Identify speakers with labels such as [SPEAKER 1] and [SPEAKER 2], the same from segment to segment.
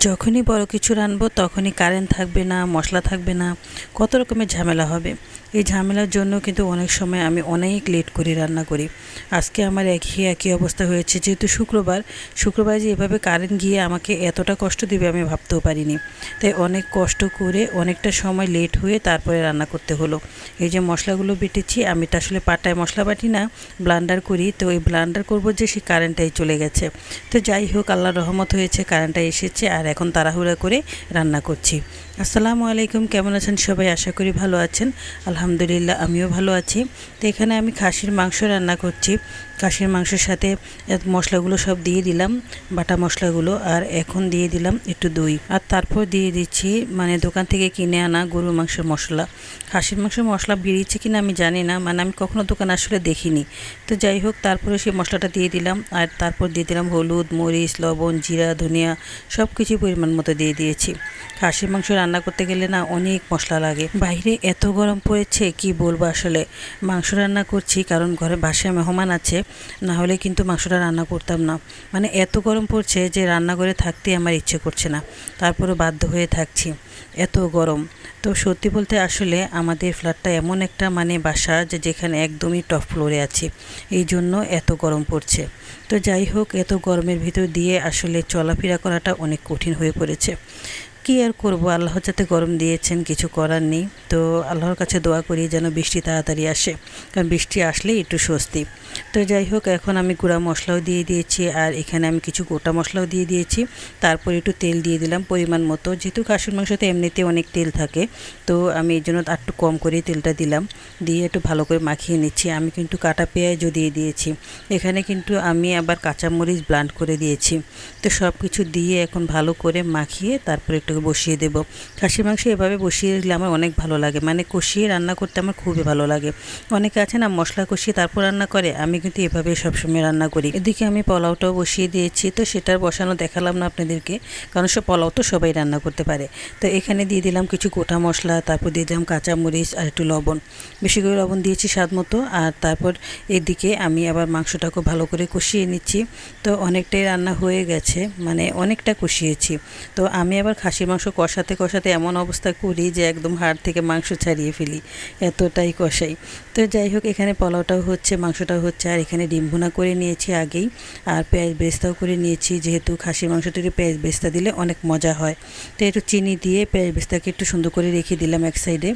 [SPEAKER 1] যখনই বড় কিছু রানবো তখনই কারেন্ট থাকবে না, মশলা থাকবে না, কত রকমের ঝামেলা হবে। এই ঝামেলার জন্য কিন্তু অনেক সময় আমি অনেক লেট করে রান্না করি। আজকে আমার একই একই অবস্থা হয়েছে, যেহেতু শুক্রবার। শুক্রবার যে এভাবে কারেন্ট গিয়ে আমাকে এতটা কষ্ট দেবে আমি ভাবতেও পারিনি। তাই অনেক কষ্ট করে অনেকটা সময় লেট হয়ে তারপরে রান্না করতে হলো। এই যে মশলাগুলো বেটেছি, আমি তো আসলে পাটায় মশলা বাটি না ব্লান্ডার করি। তো ওই ব্লান্ডার করব যে সেই কারেন্টটাই চলে গেছে। তো যাই হোক, আল্লাহর রহমত হয়েছে কারেন্টটা এসেছে। আর এখন তাড়াহুড়া করে রান্না করছি। আসসালামু আলাইকুম, কেমন আছেন সবাই? আশা করি ভালো আছেন। আলহামদুলিল্লাহ, আমিও ভালো আছি। তো এখানে আমি খাসির মাংস রান্না করছি। খাসির মাংসের সাথে মশলাগুলো সব দিয়ে দিলাম, বাটা মশলাগুলো, আর এখন দিয়ে দিলাম একটু দই। আর তারপর দিয়ে দিচ্ছি মানে দোকান থেকে কিনে আনা গরুর মাংসের মশলা। খাসির মাংসের মশলা বেরিয়েছে কিনা আমি জানি না মানে আমি কখনো দোকান আসলে দেখিনি। তো যাই হোক, তারপরে সেই মশলাটা দিয়ে দিলাম, আর তারপর দিয়ে দিলাম হলুদ, মরিচ, লবণ, জিরা, ধনিয়া সব কিছু পরিমাণ মতো দিয়ে দিয়েছি। খাসির মাংস রান্না করতে গেলে না অনেক মশলা লাগে। বাইরে এত গরম পড়েছে, কি বলব আসলে? মাংস রান্না করছি কারণ ঘরে বাসায় মেহমান আছে, না হলে কিন্তু মাংসটা রান্না করতাম না। মানে এত গরম পড়ছে যে রান্না করে থাকতে আমার ইচ্ছে করছে না। তারপরে বাধ্য হয়ে থাকছি। এত গরম। তো সত্যি বলতে আসলে আমাদের ফ্ল্যাটটা এমন একটা মানে বাসা যে যেখানে একদমই টপ ফ্লোরে আছে। এই জন্য এত গরম পড়ছে। তো যাই হোক, এত গরমের ভিতর দিয়ে আসলে চলাফেরা করাটা অনেক কঠিন হয়ে পড়েছে। কী আর করব? আল্লাহ যাতে গরম দিয়েছেন, কিছু করার নেই। তো আল্লাহর কাছে দোয়া করি যেন বৃষ্টি তাড়াতাড়ি আসে, কারণ বৃষ্টি আসলেই একটু স্বস্তি। তো যাই হোক, এখন আমি গুঁড়া মশলাও দিয়ে দিয়েছি, আর এখানে আমি কিছু গোটা মশলাও দিয়ে দিয়েছি। তারপর একটু তেল দিয়ে দিলাম পরিমাণ মতো। যেহেতু খাসির মাংসতে এমনিতে অনেক তেল থাকে, তো আমি এই জন্য একটু কম করে তেলটা দিলাম। দিয়ে একটু ভালো করে মাখিয়ে নিচ্ছি। আমি কিন্তু কাটা পেঁয়াজও দিয়ে দিয়েছি। এখানে কিন্তু আমি আবার কাঁচামরিচ ব্লান্ড করে দিয়েছি। তো সব কিছু দিয়ে এখন ভালো করে মাখিয়ে তারপরে একটু বসিয়ে দেবো। খাসির মাংস এভাবে বসিয়ে দিলে আমার অনেক ভালো লাগে। মানে কষিয়ে রান্না করতে আমার খুবই ভালো লাগে। অনেকে আছে না, মশলা কষিয়ে তারপর রান্না করে। আমি কিন্তু এভাবে সবসময় রান্না করি। এদিকে আমি পোলাওটাও বসিয়ে দিয়েছি। তো সেটার বসানো দেখালাম না আপনাদেরকে, কারণ সে পোলাও তো সবাই রান্না করতে পারে। তো এখানে দিয়ে দিলাম কিছু গোটা মশলা, তারপর দিয়ে দিলাম কাঁচামরিচ আর একটু লবণ। বেশি করে লবণ দিয়েছি স্বাদ মতো। আর তারপর এদিকে আমি আবার মাংসটাকে ভালো করে কষিয়ে নিচ্ছি। তো অনেকটাই রান্না হয়ে গেছে। মানে অনেকটা কষিয়েছি। তো আমি আবার খাসির মাংস কষাতে কষাতে এমন অবস্থা করি যে একদম হাড় থেকে মাংস ছাড়িয়ে ফেলি, এতটাই কষাই। তো যাই হোক, এখানে পোলাওটাও হচ্ছে, মাংসটাও হচ্ছে, আর এখানে ডিম ভুনা করে নিয়েছি আগেই, আর পেঁয়াজ বেস্তাও করে নিয়েছি, যেহেতু খাসির মাংসটিকে পেঁয়াজ বেস্তা দিলে অনেক মজা হয়। তো একটু চিনি দিয়ে পেঁয়াজ বেস্তাকে একটু সুন্দর করে রেখে দিলাম এক সাইডে,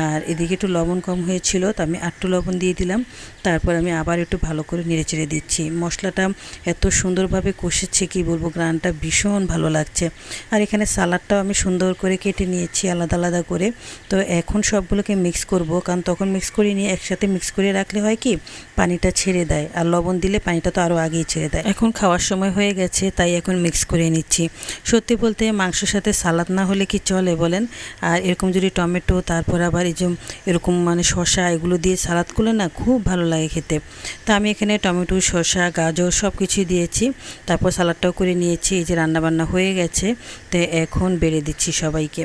[SPEAKER 1] আর এদিকে একটু লবণ কম হয়েছিল, তো আমি আটটু লবণ দিয়ে দিলাম, তারপর আমি আবার একটু ভালো করে নেড়ে চেড়ে দিচ্ছি। মশলাটা এত সুন্দরভাবে কষেছে, কি বলব, গ্রানটা ভীষণ ভালো লাগছে। আর এখানে সালাডটাও আমি সুন্দর করে কেটে নিয়েছি আলাদা আলাদা করে। তো এখন সবগুলোকে মিক্স করব। কারণ তখন মিক্স করে নিয়ে একসাথে মিক্স করে রাখলে হয় কি, পানিটা ছেড়ে দেয়। আর লবণ দিলে পানিটা তো আরও আগেই ছেড়ে দেয়। এখন খাওয়ার সময় হয়ে গেছে, তাই এখন মিক্স করে নিচ্ছি। সত্যি বলতে মাংসের সাথে সালাদ না হলে কি চলে বলেন? আর এরকম যদি টমেটো, তারপর আবার এই যে এরকম মানে শশা এগুলো দিয়ে সালাদ করলে না খুব ভালো লাগে খেতে। তা আমি এখানে টমেটো শশা গাজর সব কিছুই দিয়েছি। তারপর সালাদটাও করে নিয়েছি। এই যে রান্নাবান্না হয়ে গেছে। তো এখন বেড়ে দিচ্ছি সবাইকে।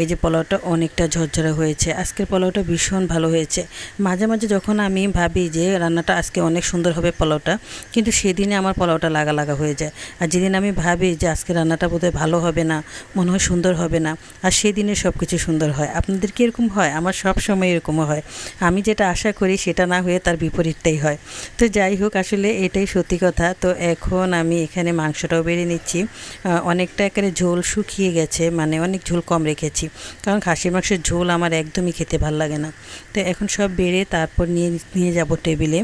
[SPEAKER 1] এই যে পোলাওটা অনেকটা ঝরঝরা হয়েছে। আজকের পোলাওটা ভীষণ ভালো হয়েছে। মাঝে মাঝে যখন আমি ভাবি যে রান্নাটা আজকে অনেক সুন্দর হবে পোলাওটা, কিন্তু সেদিনে আমার পোলাওটা লাগা লাগা হয়ে যায়। আর যেদিন আমি ভাবি যে আজকে রান্নাটা বোধহয় ভালো হবে না, মনে হয় সুন্দর হবে না, আর সেদিনে সব কিছু সুন্দর হয়। আপনাদের কি এরকম হয়? আমার সব সময় এরকমও হয়। আমি যেটা আশা করি সেটা না হয়ে তার বিপরীতটাই হয়। তো যাই হোক, আসলে এটাই সত্যি কথা। তো এখন আমি এখানে মাংসটাও বেড়ে নিচ্ছি। অনেকটা একেবারে ঝোল শুকিয়ে গেছে। মানে অনেক ঝোল কম রেখেছি। কারণ খাসির মাংসের ঝোল আমার একদমই খেতে ভালো লাগে না। তো এখন সব বেড়ে তারপর নিয়ে নিয়ে যাব টেবিলে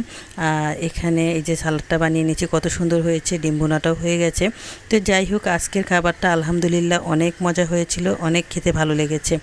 [SPEAKER 1] আর এখানে এই যে সালাডটা বানিয়ে নিয়েছি, কত সুন্দর হয়েছে ডিম ভুনাটাও হয়ে গেছে। তো যাই হোক, আজকের খাবারটা আলহামদুলিল্লাহ অনেক মজা হয়েছিল, অনেক খেতে ভালো লেগেছে।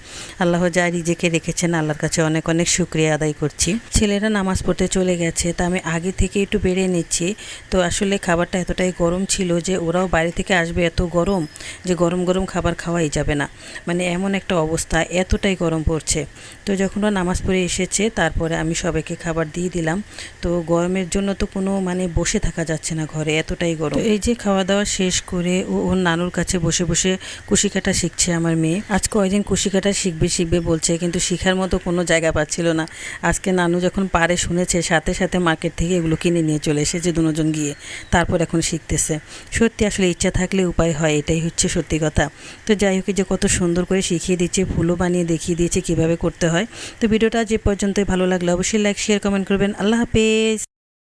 [SPEAKER 1] আল্লাহ যা রিজেকে রেখেছেন, আল্লাহর কাছে অনেক অনেক শুক্রিয়া আদায় করছি। ছেলেরা নামাজ পড়তে চলে গেছে, তা আমি আগে থেকে একটু বেড়ে নিচ্ছি। তো আসলে খাবারটা এতটাই গরম ছিল যে ওরাও বাড়ি থেকে আসবে এত গরম, যে গরম গরম খাবার খাওয়া খাওয়াই যাবে না। মানে এমন একটা অবস্থা, এতটাই গরম পড়ছে। তো যখন নামাজ পড়ে এসেছে, তারপরে আমি সবাইকে খাবার দিয়ে দিলাম। তো গরমের জন্য তো কোনো মানে বসে থাকা যাচ্ছে না ঘরে, এতটাই গরম। এই যে খাওয়া দাওয়া শেষ করে ও ওর নানুর কাছে বসে বসে কুশি কাটা শিখছে আমার মেয়ে। আজ কয়েকদিন কুশি কাটা শিখবে শিখবে বলছে, কিন্তু শিখার মতো কোনো জায়গা পাচ্ছিল না। আজকে নানু যখন পারে শুনেছে, সাথে সাথে মার্কেট থেকে এগুলো কিনে নিয়ে চলে এসেছে দুজন গিয়ে। তারপর এখন শিখতেছে। সত্যি আসলে ইচ্ছা থাকলে উপায় হয়, এটাই হচ্ছে সত্যি কথা। তো যাই হোক যে কত সুন্দর করে শিখিয়ে দিচ্ছে, ফুলও বানিয়ে দেখিয়ে দিয়েছে কীভাবে করতে হয়। তো ভিডিওটা যে পর্যন্ত ভালো লাগল অবশ্যই লাইক শেয়ার কমেন্ট করবেন। আল্লাহ হাফেজ।